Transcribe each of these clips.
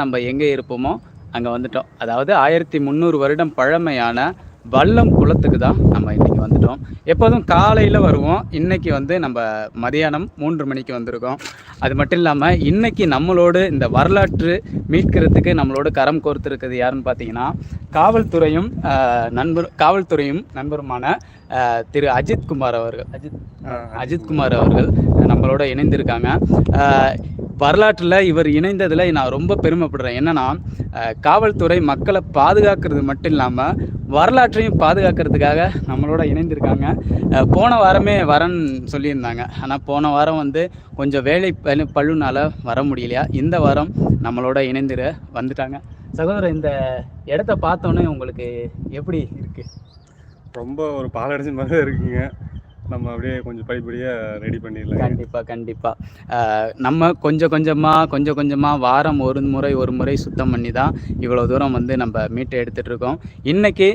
நம்ம எங்கே இருப்போமோ அங்கே வந்துட்டோம். அதாவது ஆயிரத்தி முந்நூறு வருடம் பழமையான வல்லம் குளத்துக்கு தான் நம்ம இன்றைக்கி வந்துட்டோம். எப்போதும் காலையில் வருவோம். இன்றைக்கி வந்து நம்ம மதியானம் மூன்று மணிக்கு வந்திருக்கோம். அது மட்டும் இல்லாமல் இன்றைக்கி நம்மளோடு இந்த வரலாற்று மீட்கிறதுக்கு நம்மளோட கரம் கோர்த்துருக்கிறது யாருன்னு பார்த்தீங்கன்னா காவல்துறையும் நண்பர் காவல்துறையும் நண்பருமான திரு அஜித் குமார் அவர்கள். அஜித். அஜித் குமார் அவர்கள் நம்மளோட இணைந்திருக்காங்க. வரலாற்றில் இவர் இணைந்ததில் நான் ரொம்ப பெருமைப்படுறேன். என்னன்னா காவல்துறை மக்களை பாதுகாக்கிறது மட்டும் இல்லாமல் வரலாற்றையும் பாதுகாக்கிறதுக்காக நம்மளோட இணைந்திருக்காங்க. போன வாரமே வரேன்னு சொல்லியிருந்தாங்க. ஆனால் போன வாரம் வந்து கொஞ்சம் வேலை பழுனால வர முடியலையா? இந்த வாரம் நம்மளோட இணைந்திர வந்துட்டாங்க. சகோதரர் இந்த இடத்த பார்த்தோன்னே உங்களுக்கு எப்படி இருக்குது ரொம்ப ஒரு பாலடைஞ்ச மாதிரி தான் இருக்குங்க. நம்ம அப்படியே கொஞ்சம் படிப்படியாக ரெடி பண்ணிடலாம். கண்டிப்பாக கண்டிப்பாக நம்ம கொஞ்சம் கொஞ்சமாக கொஞ்சம் கொஞ்சமாக வாரம் ஒரு முறை ஒரு முறை சுத்தம் பண்ணி தான் இவ்வளோ தூரம் வந்து நம்ம மீட்டை எடுத்துகிட்ருக்கோம் இன்றைக்கி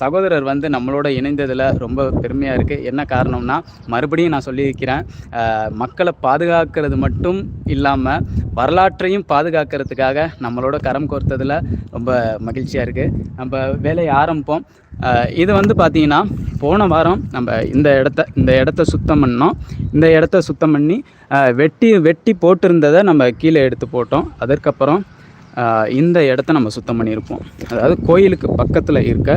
சகோதரர் வந்து நம்மளோட இணைந்ததில் ரொம்ப பெருமையாக இருக்குது என்ன காரணம்னா மறுபடியும் நான் சொல்லியிருக்கிறேன் மக்களை பாதுகாக்கிறது மட்டும் இல்லாமல் வரலாற்றையும் பாதுகாக்கிறதுக்காக நம்மளோட கரம் கோர்த்ததில் ரொம்ப மகிழ்ச்சியாக இருக்குது நம்ம வேலையை ஆரம்பிப்போம். இது வந்து பார்த்திங்கன்னா போன வாரம் நம்ம இந்த இடத்த இந்த இடத்த சுத்தம் பண்ணோம். இந்த இடத்த சுத்தம் பண்ணி வெட்டி வெட்டி போட்டிருந்ததை நம்ம கீழே எடுத்து போட்டோம். அதற்கப்புறம் இந்த இடத்த நம்ம சுத்தம் பண்ணியிருப்போம். அதாவது கோயிலுக்கு பக்கத்தில் இருக்க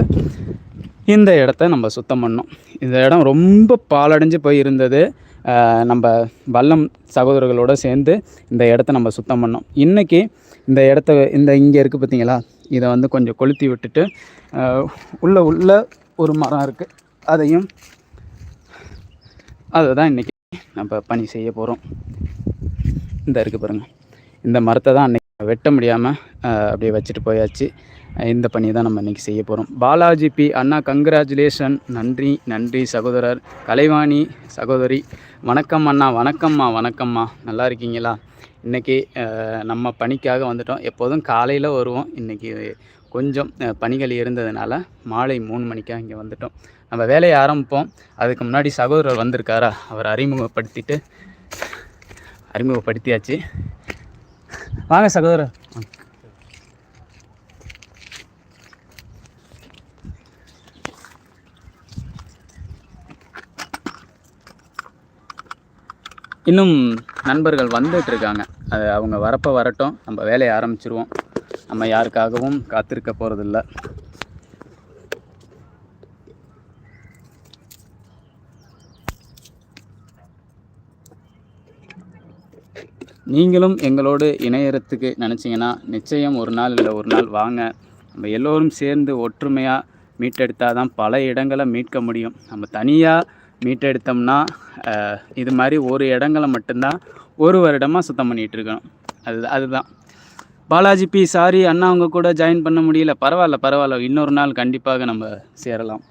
இந்த இடத்த நம்ம சுத்தம் பண்ணோம். இந்த இடம் ரொம்ப பாலடைஞ்சு போய் இருந்தது நம்ம வல்லம் சகோதரர்களோடு சேர்ந்து இந்த இடத்த நம்ம சுத்தம் பண்ணோம். இன்றைக்கி இந்த இடத்த இந்த இங்கே இருக்குது பார்த்தீங்களா இதை வந்து கொஞ்சம் கொளுத்தி விட்டுட்டு உள்ளே உள்ள உள்ள ஒரு மரம் இருக்குது அதையும் அதை தான் இன்றைக்கி நம்ம பணி செய்ய போகிறோம் இந்த இருக்குது பாருங்கள் இந்த மரத்தை தான் அன்றைக்கி வெட்ட முடியாமல் அப்படியே வச்சுட்டு போயாச்சு. இந்த பணியை தான் நம்ம இன்றைக்கி செய்ய போகிறோம் பாலாஜி பி. அண்ணா கங்க்ராச்சுலேஷன் நன்றி நன்றி சகோதரர். கலைவாணி சகோதரி. வணக்கம் அண்ணா வணக்கம்மா வணக்கம்மா நல்லா இருக்கீங்களா? இன்றைக்கி நம்ம பணிக்காக வந்துட்டோம். எப்போதும் காலையில் வருவோம். இன்றைக்கி கொஞ்சம் பணிகள் இருந்ததுனால மாலை மூணு மணிக்காக இங்கே வந்துட்டோம். நம்ம வேலையை ஆரம்பிப்போம். அதுக்கு முன்னாடி சகோதரர் வந்திருக்காரா? அவர் அறிமுகப்படுத்திட்டு அறிமுகப்படுத்தியாச்சு. வாங்க சகோதரர். இன்னும் நண்பர்கள் வந்துட்டு இருக்காங்க. அது அவங்க வரப்போ வரட்டும். நம்ம வேலையை ஆரம்பிச்சிருவோம். நம்ம யாருக்காகவும் காத்திருக்க போகிறதில்ல நீங்களும் எங்களோடு இணையறதுக்கு நினச்சிங்கன்னா நிச்சயம் ஒரு நாள் இல்லை ஒரு நாள் வாங்க. நம்ம எல்லோரும் சேர்ந்து ஒற்றுமையாக மீட்டெடுத்தால் தான் பல இடங்களை மீட்க முடியும். நம்ம தனியாக மீட்டெடுத்தோம்னா இது மாதிரி ஒரு இடங்களை மட்டும்தான் ஒரு வருடமாக சுத்தம் பண்ணிகிட்ருக்கணும் அது அதுதான். பாலாஜி பி சாரி அண்ணா அவங்க கூட ஜாயின் பண்ண முடியல. பரவாயில்ல பரவாயில்ல. இன்னொரு நாள் கண்டிப்பாக நம்ம சேரலாம்.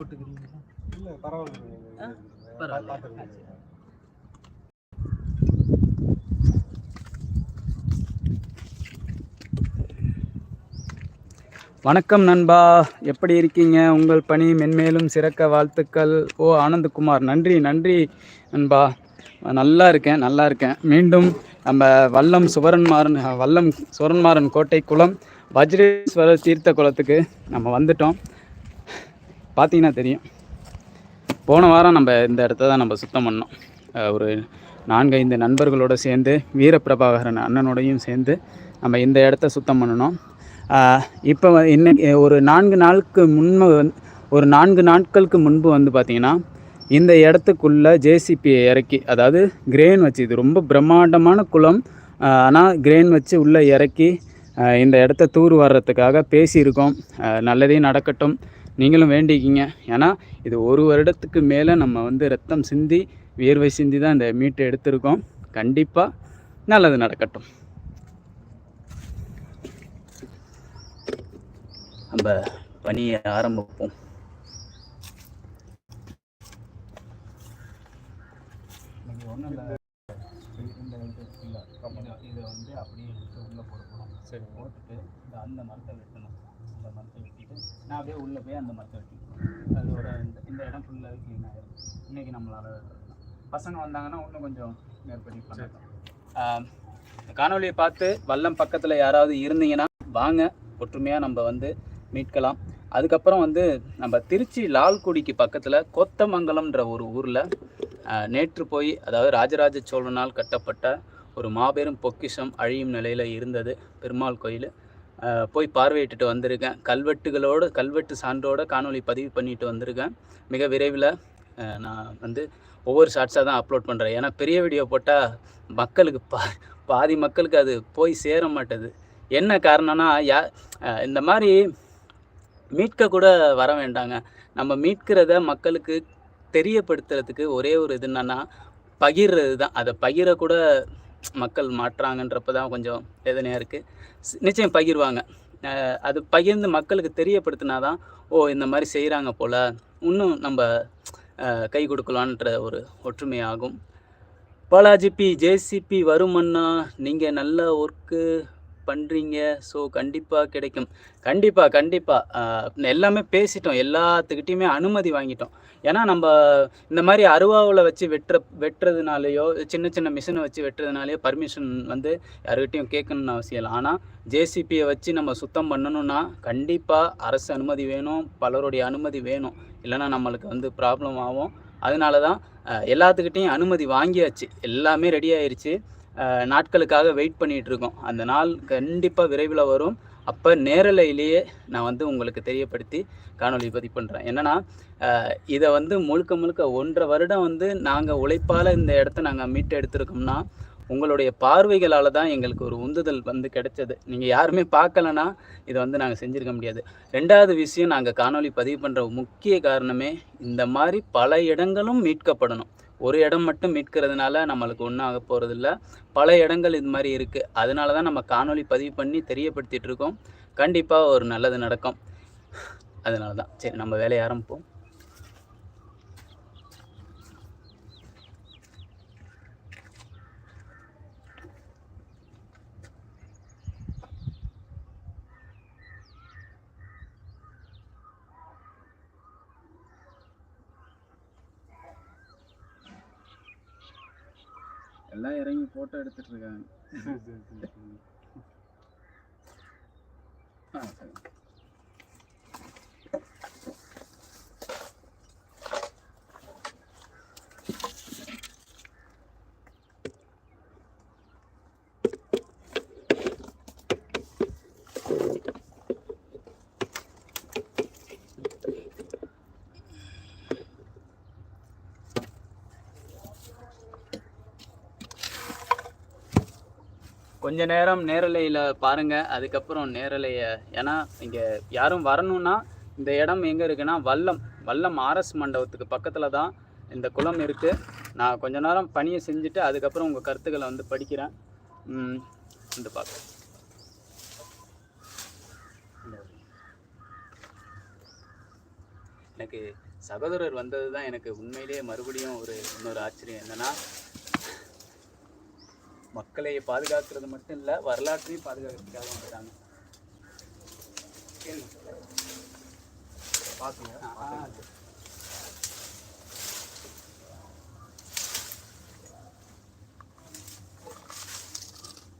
இல்லை பரவாயில்ல வணக்கம் நண்பா. எப்படி இருக்கீங்க? உங்கள் பணி மென்மேலும் சிறக்க வாழ்த்துக்கள். ஓ ஆனந்தகுமார். நன்றி நன்றி நண்பா. நல்லா இருக்கேன் நல்லா இருக்கேன். மீண்டும் நம்ம வல்லம் சுவரன்மாறன் வல்லம் சுவரன்மாறன் கோட்டை குளம் வஜ்ரேஸ்வரர் தீர்த்த குளத்துக்கு நம்ம வந்துட்டோம். பார்த்தீங்கன்னா தெரியும். போன வாரம் நம்ம இந்த இடத்த தான் நம்ம சுத்தம் பண்ணோம். ஒரு நான்கைந்து நண்பர்களோடு சேர்ந்து வீரபிரபாகரன் அண்ணனோடையும் சேர்ந்து நம்ம இந்த இடத்த சுத்தம் பண்ணணும். இப்போ இன்னைக்கு ஒரு நான்கு நாளுக்கு முன்பு ஒரு நான்கு நாட்களுக்கு முன்பு வந்து பார்த்திங்கன்னா இந்த இடத்துக்குள்ளே ஜேசிபியை இறக்கி அதாவது கிரேன் வச்சு இது ரொம்ப பிரம்மாண்டமான குளம் ஆனால் கிரேன் வச்சு உள்ளே இறக்கி இந்த இடத்த தூர் வர்றதுக்காக பேசியிருக்கோம். நல்லதே நடக்கட்டும். நீங்களும் வேண்டிக்கிங்க. ஏன்னா இது ஒரு வருடத்துக்கு மேலே நம்ம வந்து ரத்தம் சிந்தி வியர்வை சிந்தி தான் இந்த மீட்டை எடுத்திருக்கோம். கண்டிப்பாக நல்லது நடக்கட்டும். நம்ம பணியை ஆரம்பிப்போம். ஒன்றும் இல்லை இதை வந்து அப்படியே எடுத்து உள்ளே போட போகிறோம் சரி. போட்டுட்டு இந்த அந்த மரத்தை வெட்டணும். அந்த மரத்தை வெட்டிட்டு நான் அப்படியே உள்ளே போய் அந்த மரத்தை வெட்டிக்கிறேன் அதோட இந்த இந்த இடம் ஃபுல்லாக க்ளீன் ஆகிடும் இன்றைக்கி நம்மளால் பசங்க வந்தாங்கன்னா இன்னும் கொஞ்சம் மேற்படி பண்ணலாம். காணொலியை பார்த்து வல்லம் பக்கத்தில் யாராவது இருந்தீங்கன்னா வாங்க. ஒற்றுமையாக நம்ம வந்து மீட்கலாம். அதுக்கப்புறம் வந்து நம்ம திருச்சி லால்குடிக்கு பக்கத்தில் கொத்தமங்கலம்ன்ற ஒரு ஊரில் நேற்று போய் அதாவது ராஜராஜ சோழனால் கட்டப்பட்ட ஒரு மாபெரும் பொக்கிஷம் அழியும் நிலையில் இருந்தது பெருமாள் கோயில். போய் பார்வையிட்டுட்டு வந்திருக்கேன். கல்வெட்டுகளோடு கல்வெட்டு சான்றோட காணொலி பதிவு பண்ணிட்டு வந்திருக்கேன். மிக விரைவில் நான் வந்து ஒவ்வொரு ஷார்ட்ஸாக தான் அப்லோட் பண்ணுறேன் ஏன்னா பெரிய வீடியோ போட்டால் மக்களுக்கு பா பாதி மக்களுக்கு அது போய் சேர மாட்டேது. என்ன காரணம்னா யா இந்த மாதிரி மீட்க கூட வர வேண்டாங்க. நம்ம மீட்கிறத மக்களுக்கு தெரியப்படுத்துறதுக்கு ஒரே ஒரு இது என்னன்னா பகிர்றது தான் அதை பகிர கூட மக்கள் மாற்றுறாங்கன்றப்ப தான் கொஞ்சம் வேதனையாக இருக்குது நிச்சயம் பகிர்வாங்க. அது பகிர்ந்து மக்களுக்கு தெரியப்படுத்தினா தான் ஓ இந்த மாதிரி செய்கிறாங்க போல் இன்னும் நம்ம கை கொடுக்கலான்ற ஒரு ஒற்றுமையாகும் பாலாஜி பி ஜேசிபி வருமண்ணா நீங்கள் நல்ல ஒர்க்கு பண்ணுறீங்க ஸோ கண்டிப்பாக கிடைக்கும். கண்டிப்பாக கண்டிப்பாக எல்லாமே பேசிட்டோம். எல்லாத்துக்கிட்டேயுமே அனுமதி வாங்கிட்டோம். ஏன்னா நம்ம இந்த மாதிரி அருவாவில் வச்சு வெட்டுற வெட்டுறதுனாலையோ சின்ன சின்ன மிஷினை வச்சு வெட்டுறதுனாலையோ பர்மிஷன் வந்து யாருக்கிட்டையும் கேட்கணும்னு அவசியம் இல்லை. ஆனால் ஜேசிபியை வச்சு நம்ம சுத்தம் பண்ணணும்னா கண்டிப்பாக அரசு அனுமதி வேணும். பலருடைய அனுமதி வேணும். இல்லைன்னா நம்மளுக்கு வந்து ப்ராப்ளம் ஆகும். அதனால தான் எல்லாத்துக்கிட்டேயும் அனுமதி வாங்கியாச்சு. எல்லாமே ரெடி ஆயிடுச்சு நாட்களுக்காக வெயிட் பண்ணிகிட்டு இருக்கோம் அந்த நாள் கண்டிப்பாக விரைவில் வரும். அப்போ நேரலையிலேயே நான் வந்து உங்களுக்கு தெரியப்படுத்தி காணொலி பதிவு பண்ணுறேன் என்னென்னா இதை வந்து முழுக்க முழுக்க ஒன்றரை வருடம் வந்து நாங்கள் உழைப்பால் இந்த இடத்த நாங்கள் மீட்டு எடுத்திருக்கோம்னா உங்களுடைய பார்வைகளால் தான் எங்களுக்கு ஒரு உந்துதல் வந்து கிடைச்சது. நீங்கள் யாருமே பார்க்கலனா இதை வந்து நாங்கள் செஞ்சுருக்க முடியாது. ரெண்டாவது விஷயம் நாங்கள் காணொலி பதிவு பண்ணுற முக்கிய காரணமே இந்த மாதிரி பல இடங்களும் மீட்கப்படணும். ஒரு இடம் மட்டும் மீட்கிறதுனால நம்மளுக்கு ஒன்றும் ஆக போகிறதில்ல பல இடங்கள் இது மாதிரி இருக்குது அதனால தான் நம்ம காணொளி பதிவு பண்ணி தெரியப்படுத்திட்டு இருக்கோம். கண்டிப்பாக ஒரு நல்லது நடக்கும். அதனால தான். சரி நம்ம வேலையை ஆரம்பிப்போம். எல்லாம் இறங்கி ஃபோட்டோ எடுத்துட்டு இருக்காங்க ஆ, சரி. கொஞ்ச நேரம் நேரலையில் பாருங்கள் அதுக்கப்புறம் நேரலையை ஏன்னா இங்கே யாரும் வரணும்னா இந்த இடம் எங்கே இருக்குன்னா வல்லம். வல்லம் ஆர்எஸ் மண்டபத்துக்கு பக்கத்தில் தான் இந்த குளம் இருக்குது நான் கொஞ்ச நேரம் பணியை செஞ்சுட்டு அதுக்கப்புறம் உங்கள் கருத்துக்களை வந்து படிக்கிறேன். வந்து பார்க்க எனக்கு சகோதரர் வந்தது தான் எனக்கு உண்மையிலேயே மறுபடியும் ஒரு இன்னொரு ஆச்சரியம் என்னென்னா மக்களை பாதுகாக்கிறது மட்டும் இல்லை வரலாற்றையும் பாதுகாக்கிறதுக்காக வந்துட்டாங்க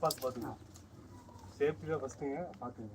பார்த்து பார்த்துங்க. சேஃப்டி தான் ஃபஸ்ட்டுங்க பார்த்துங்க.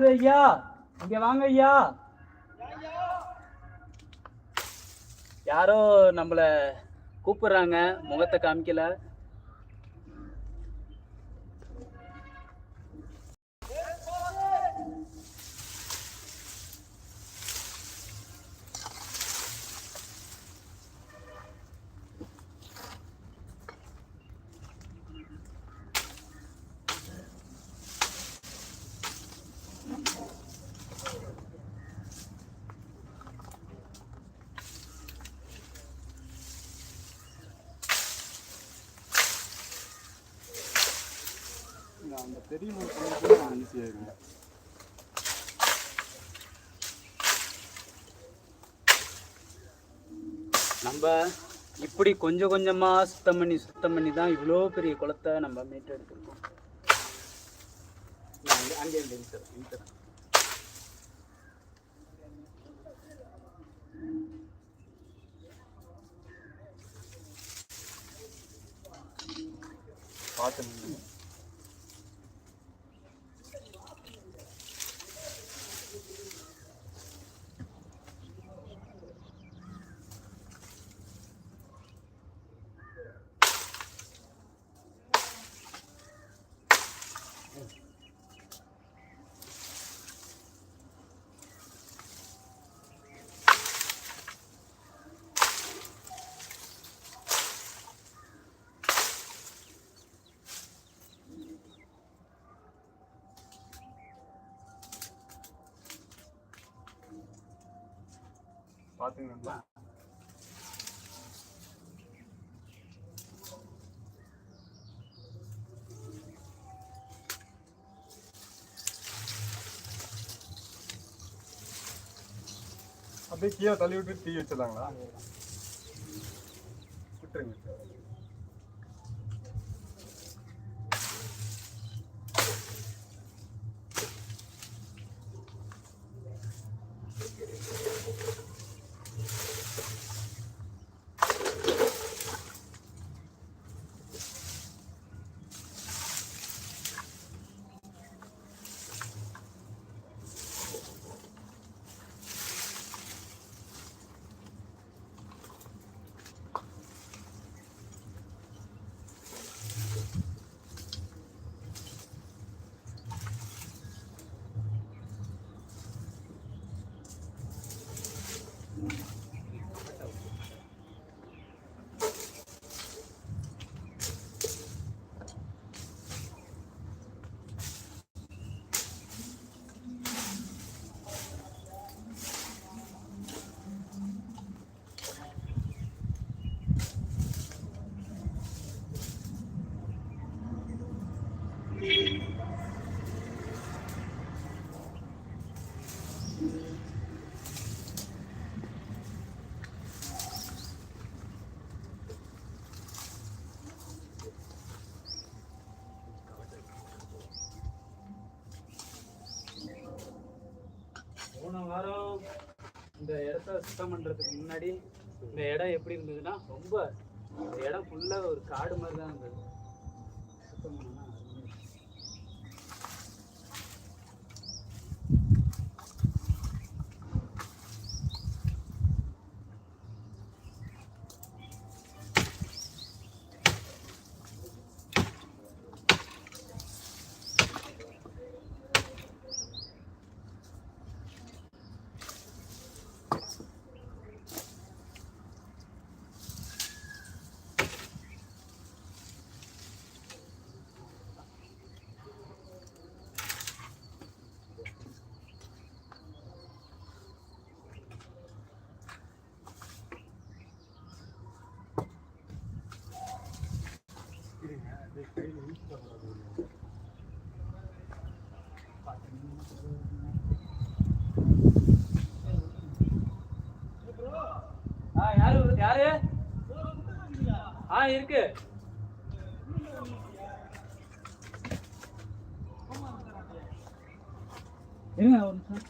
கூடாது ஐயா இங்க வாங்க ஐயா யாரோ நம்மள கூப்பிடுறாங்க முகத்தை காமிக்கல. பெரிய மூணு நம்ம இப்படி கொஞ்சம் கொஞ்சமா சுத்தம் பண்ணி சுத்தம் பண்ணி தான் இவ்வளோ பெரிய குளத்தை நம்ம மீட்டு எடுத்துருக்கோம் அங்கே- பார்த்து நில்லுங்க. அப்படியே கீழே தள்ளி விட்டு தீ வச்சிடலாங்களா விட்டுருங்க போன வாரம் இந்த இடத்த சுத்தம் பண்ணுறதுக்கு முன்னாடி இந்த இடம் எப்படி இருந்ததுன்னா ரொம்ப இந்த இடம் ஃபுல்லாக ஒரு காடு மாதிரி தான் இருந்தது. சுத்தம் பண்ணோம்னா யாரு? யாரு? ஆ இருக்கு இருங்க ஒரு நிமிஷம்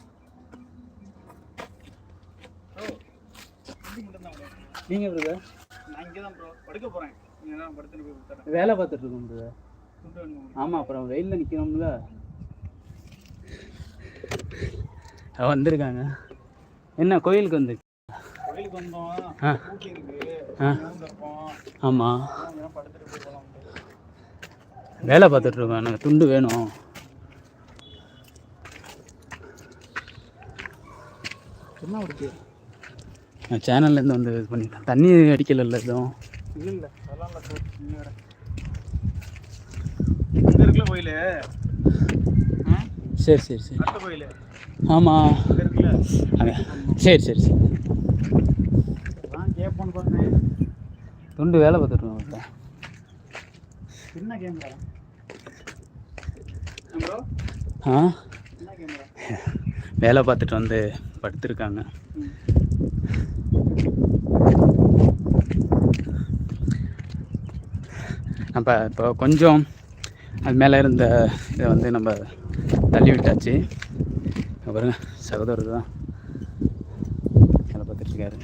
நீங்க பிரதர் நான் இங்கே தான் ப்ரோ படுக்க போகிறேன் இங்கே தான் படுத்துட்டு போய் கொடுத்துறேன் வேலை பார்த்துட்டு இருக்கோம் பிரதர் துண்டு வேணும் ஆமா அப்புறம் வெயில்ல நிக்கிறோம்ல. வந்திருக்காங்க. என்ன கோயிலுக்கு வந்து கோயிலுக்கு வந்தோம். ஆமாம் வேலை பார்த்துட்ருக்கோம் எனக்கு துண்டு வேணும். என்ன இருக்கு நான் சேனல்லேருந்து வந்து இது பண்ணிட்டேன். தண்ணி அடிக்கல எதுவும். இல்ல அதெல்லாம் இல்ல போ நீ வேற இங்க இருக்குல்ல கோயிலு? சரி சரி சரி. கோயிலு. ஆமாம் சரி சரி சரி. துண்டு வேலை இப்போ என்ன கேமரா ஆ? என்ன கேமரா. வேலை பார்த்துட்டு வந்து படுத்திருக்காங்க. நம்ம இப்போ கொஞ்சம் அது மேலே இருந்த இதை வந்து நம்ம தள்ளி விட்டாச்சு. அப்புறம் சகோதரர் தான் வேலை பார்த்துட்ருக்காரு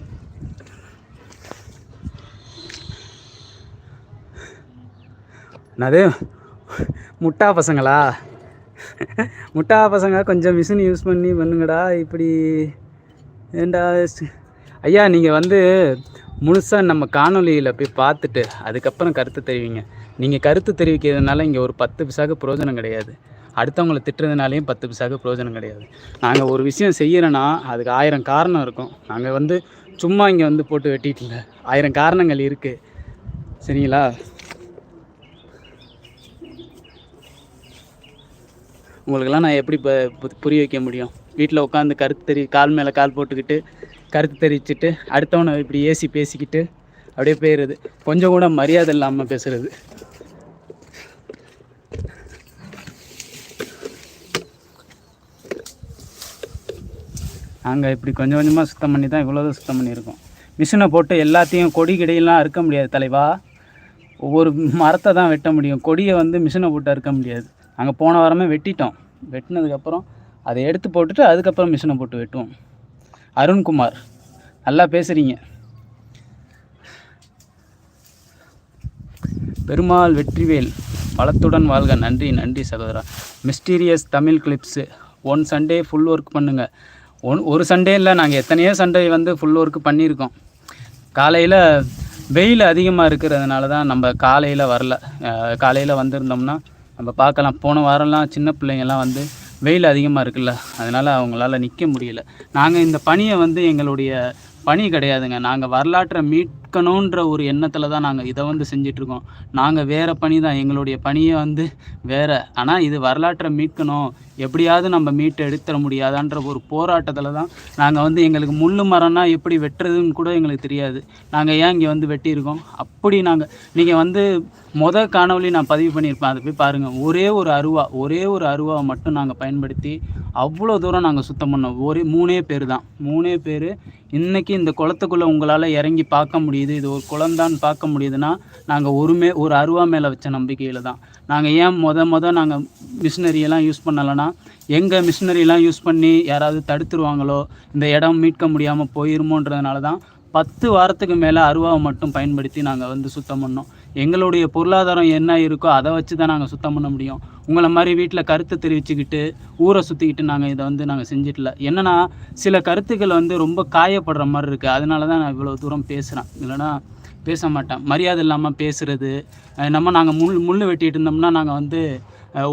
என்னது? முட்டா பசங்களா? முட்டா பசங்க கொஞ்சம் மிஷின் யூஸ் பண்ணி பண்ணுங்கடா இப்படி ஏண்டா? ஐயா நீங்கள் வந்து முழுசாக நம்ம காணொலியில் போய் பார்த்துட்டு அதுக்கப்புறம் கருத்து தெரிவிங்க. நீங்கள் கருத்து தெரிவிக்கிறதுனால இங்கே ஒரு பத்து பிசாக்கு பிரயோஜனம் கிடையாது. அடுத்தவங்களை திட்டுறதுனாலையும் பத்து பிசாக்கு பிரயோஜனம் கிடையாது. நாங்கள் ஒரு விஷயம் செய்கிறோன்னா அதுக்கு ஆயிரம் காரணம் இருக்கும். நாங்கள் வந்து சும்மா இங்கே வந்து போட்டு வெட்டிட்டு இல்லை ஆயிரம் காரணங்கள் இருக்குது சரிங்களா? உங்களுக்கெல்லாம் நான் எப்படி இப்போ பு- புரிய வைக்க முடியும்? வீட்டில் உட்காந்து கருத்து தெரி கால் மேலே கால் போட்டுக்கிட்டு கருத்து தெரிவிச்சுட்டு அடுத்தவனை இப்படி ஏசி பேசிக்கிட்டு அப்படியே போயிடுறது. கொஞ்சம் கூட மரியாதை இல்லாமல் பேசுகிறது நாங்கள் இப்படி கொஞ்சம் கொஞ்சமாக சுத்தம் பண்ணி தான் இவ்வளோ சுத்தம் பண்ணியிருக்கோம். மிஷினை போட்டு எல்லாத்தையும் கொடி கிடையெல்லாம் அறுக்க முடியாது தலைவா. ஒவ்வொரு மரத்தை தான் வெட்ட முடியும். கொடியை வந்து மிஷினை போட்டு அறுக்க முடியாது. நாங்கள் போன வாரமே வெட்டிட்டோம். வெட்டினதுக்கப்புறம் அதை எடுத்து போட்டுட்டு அதுக்கப்புறம் மிஷினை போட்டு வெட்டுவோம். அருண்குமார் நல்லா பேசுகிறீங்க பெருமாள் வெற்றிவேல் வளத்துடன் வாழ்க. நன்றி நன்றி சகோதரா. Mysterious Tamil clips. One Sunday full work பண்ணுங்கள் ஒன் ஒரு சண்டே இல்லை. நாங்கள் எத்தனையோ சண்டே வந்து ஃபுல் ஒர்க் பண்ணியிருக்கோம். காலையில் வெயில் அதிகமாக இருக்கிறதுனால தான் நம்ம காலையில் வரல. காலையில் வந்திருந்தோம்னா நம்ம பார்க்கலாம். போன வாரம்லாம் சின்ன பிள்ளைங்கள்லாம் வந்து வெயில் அதிகமாக இருக்குல்ல. அதனால் அவங்களால நிற்க முடியல. நாங்கள் இந்த பணியை வந்து எங்களுடைய பணி கிடையாதுங்க. நாங்கள் வரலாற்றை மீட்கணுன்ற ஒரு எண்ணத்தில் தான் நாங்கள் இதை வந்து செஞ்சிட்ருக்கோம். நாங்கள் வேறு பணி தான். எங்களுடைய பணியை வந்து வேறு. ஆனால் இது வரலாற்றை மீட்கணும். எப்படியாவது நம்ம மீட்டு எடுத்துட முடியாதான்ற ஒரு போராட்டத்தில் தான் நாங்கள் வந்து எங்களுக்கு முள் மரம்னா எப்படி வெட்டுறதுன்னு கூட எங்களுக்கு தெரியாது. நாங்கள் ஏன் இங்கே வந்து வெட்டியிருக்கோம்? அப்படி நாங்கள் நீங்கள் வந்து மொதல் காணொலி நான் பதிவு பண்ணியிருப்பேன். அதை போய் பாருங்கள் ஒரே ஒரு அருவா ஒரே ஒரு அருவாவை மட்டும் நாங்கள் பயன்படுத்தி அவ்வளோ தூரம் நாங்கள் சுத்தம் பண்ணோம். ஒரே மூணே பேர் தான். மூணே பேர் இன்றைக்கி இந்த குளத்துக்குள்ளே உங்களால் இறங்கி பார்க்க முடியுது. இது ஒரு குளம்தான் பார்க்க முடியுதுன்னா நாங்கள் ஒருமே ஒரு அருவா மேலே வச்ச நம்பிக்கையில் தான். நாங்கள் ஏன் மொத மொதல் நாங்கள் மிஷினரியெல்லாம் யூஸ் பண்ணலைன்னா எங்கள் மிஷினரியெல்லாம் யூஸ் பண்ணி யாராவது தடுத்துருவாங்களோ இந்த இடம் மீட்க முடியாமல் போயிருமோன்றதுனால தான் பத்து வாரத்துக்கு மேலே அருவாவை மட்டும் பயன்படுத்தி நாங்கள் வந்து சுத்தம் பண்ணோம். எங்களுடைய பொருளாதாரம் என்ன இருக்கோ அதை வச்சு தான் நாங்கள் சுத்தம் பண்ண முடியும். உங்களை மாதிரி வீட்டில் கருத்து தெரிவிச்சுக்கிட்டு ஊரை சுற்றிக்கிட்டு நாங்கள் இதை வந்து நாங்கள் செஞ்சிட்டல என்னன்னா சில கருத்துக்கள் வந்து ரொம்ப காயப்படுற மாதிரி இருக்குது அதனால தான் நான் இவ்வளோ தூரம் பேசுகிறேன் இல்லைன்னா பேச மாட்டேன். மரியாதை இல்லாமல் பேசுகிறது நம்ம நாங்கள் முள் முள் வெட்டிகிட்டு இருந்தோம்னா நாங்கள் வந்து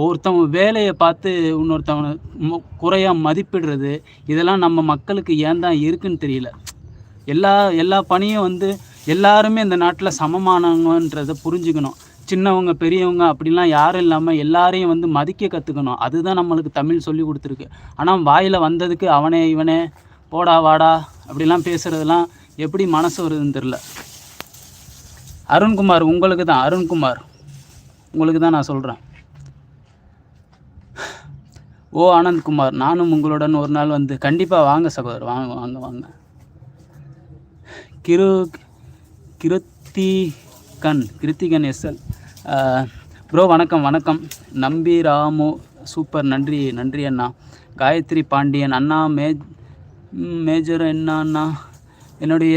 ஒருத்தவங்க வேலையை பார்த்து இன்னொருத்தவங்க குறையாக மதிப்பிடுறது இதெல்லாம் நம்ம மக்களுக்கு ஏன் தான் இருக்குன்னு தெரியல. எல்லா எல்லா பணியும் வந்து எல்லாருமே இந்த நாட்டில் சமமானவங்கன்றதை புரிஞ்சுக்கணும். சின்னவங்க பெரியவங்க அப்படிலாம் யாரும் இல்லாமல் எல்லாரையும் வந்து மதிக்க கற்றுக்கணும் அதுதான் நம்மளுக்கு தமிழ் சொல்லி கொடுத்துருக்கு. ஆனால் வாயில் வந்ததுக்கு அவனே இவனே போடா வாடா அப்படிலாம் பேசுகிறதெல்லாம் எப்படி மனசு வருதுன்னு தெரில அருண்குமார் உங்களுக்கு தான் அருண்குமார். உங்களுக்கு தான் நான் சொல்கிறேன் ஓ ஆனந்த்குமார் நானும் உங்களுடன் ஒரு நாள் வந்து கண்டிப்பாக வாங்க சகோதரர் வாங்க வாங்க வாங்க. கிரு கிருத்திகன் கிருத்திகன் எஸ்எல் ப்ரோ வணக்கம் வணக்கம். நம்பி ராமு சூப்பர் நன்றி நன்றி அண்ணா. காயத்ரி பாண்டியன் அண்ணா மே மேஜர் என்ன அண்ணா? என்னுடைய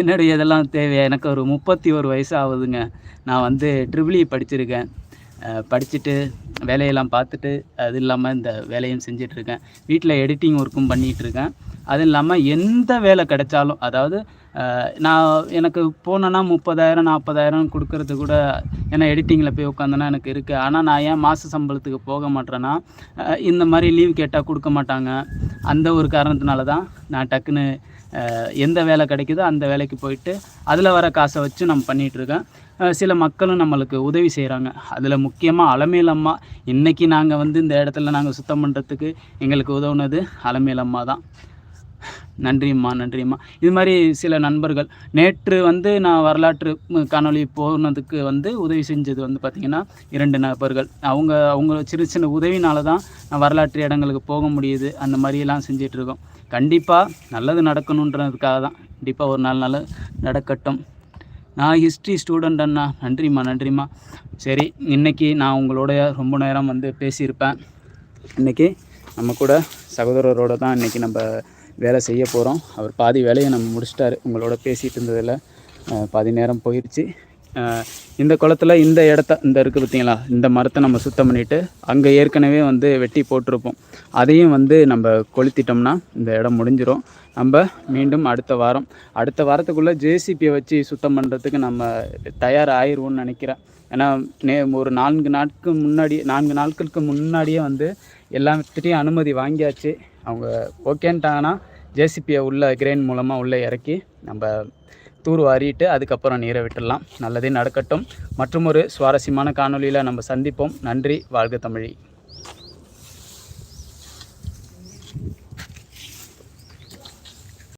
என்னுடைய இதெல்லாம் தேவையா? எனக்கு ஒரு முப்பத்தி ஒரு வயசு ஆகுதுங்க. நான் வந்து ட்ரிபிளி e படிச்சிருக்கேன். படிச்சுட்டு வேலையெல்லாம் பார்த்துட்டு அது இல்லாமல் இந்த வேலையும் செஞ்சிட்ருக்கேன் வீட்டில் எடிட்டிங் ஒர்க்கும் பண்ணிகிட்ருக்கேன் அதுவும் இல்லாமல் எந்த வேலை கிடைச்சாலும் அதாவது நான் எனக்கு போனேன்னா முப்பதாயிரம் நாற்பதாயிரம் கொடுக்கறது கூட ஏன்னா எடிட்டிங்கில் போய் உட்காந்தனா எனக்கு இருக்குது ஆனால் நான் ஏன் மாத சம்பளத்துக்கு போக மாட்டேன்னா இந்த மாதிரி லீவ் கேட்டால் கொடுக்க மாட்டாங்க. அந்த ஒரு காரணத்தினால தான் நான் டக்குன்னு எந்த வேலை கிடைக்குதோ அந்த வேலைக்கு போயிட்டு அதில் வர காசை வச்சு நம்ம பண்ணிகிட்ருக்கேன் சில மக்களும் நம்மளுக்கு உதவி செய்கிறாங்க அதில் முக்கியமாக அலமேல் அம்மா இன்றைக்கி நாங்கள் வந்து இந்த இடத்துல நாங்கள் சுத்தம் பண்ணுறதுக்கு எங்களுக்கு உதவுனது அலமேல் அம்மா தான். நன்றிம்மா நன்றிம்மா. இது மாதிரி சில நண்பர்கள் நேற்று வந்து நான் வரலாற்று காணொலி காணொளி போனதுக்கு வந்து உதவி செஞ்சது வந்து பார்த்திங்கன்னா இரண்டு நபர்கள். அவங்க அவங்க சின்ன சின்ன உதவினால தான் நான் வரலாற்று இடங்களுக்கு போக முடியுது அந்த மாதிரியெல்லாம் செஞ்சிட்ருக்கோம். கண்டிப்பாக நல்லது நடக்கணுன்றதுக்காக தான். கண்டிப்பாக ஒரு நாள் நாள் நடக்கட்டும். நான் ஹிஸ்ட்ரி ஸ்டூடெண்ட் அண்ணா. நன்றிம்மா நன்றிம்மா. சரி இன்றைக்கி நான் உங்களோட ரொம்ப நேரம் வந்து பேசியிருப்பேன். இன்றைக்கி நம்ம கூட சகோதரரோட தான் இன்றைக்கி நம்ம வேலை செய்ய போகிறோம் அவர் பாதி வேலையை நம்ம முடிச்சிட்டாரு. உங்களோட பேசிகிட்டு இருந்ததில் பாதி நேரம் போயிடுச்சு இந்த குளத்துல இந்த இடத்த இந்த இருக்குது பார்த்தீங்களா இந்த மரத்தை நம்ம சுத்தம் பண்ணிவிட்டு அங்கே ஏற்கனவே வந்து வெட்டி போட்டிருப்போம். அதையும் வந்து நம்ம கொளுத்திட்டோம்னா இந்த இடம் முடிஞ்சிடும் நம்ம மீண்டும் அடுத்த வாரம் அடுத்த வாரத்துக்குள்ளே ஜேசிபியை வச்சு சுத்தம் பண்ணுறதுக்கு நம்ம தயார் ஆயிடுவோம்னு நினைக்கிறேன். ஏன்னா நே ஒரு நான்கு நாட்களுக்கு முன்னாடி நான்கு நாட்களுக்கு முன்னாடியே வந்து எல்லாத்துட்டையும் அனுமதி வாங்கியாச்சு. அவங்க ஓகேன்ட்டாங்கன்னா ஜேசிபியை உள்ள கிரெயின் மூலமாக உள்ளே இறக்கி நம்ம தூர் வாரிட்டு அதுக்கப்புறம் நீரை விட்டுடலாம். நல்லதே நடக்கட்டும். மற்றும் ஒரு சுவாரஸ்யமான காணொலியில் நம்ம சந்திப்போம். நன்றி. வாழ்க தமிழி.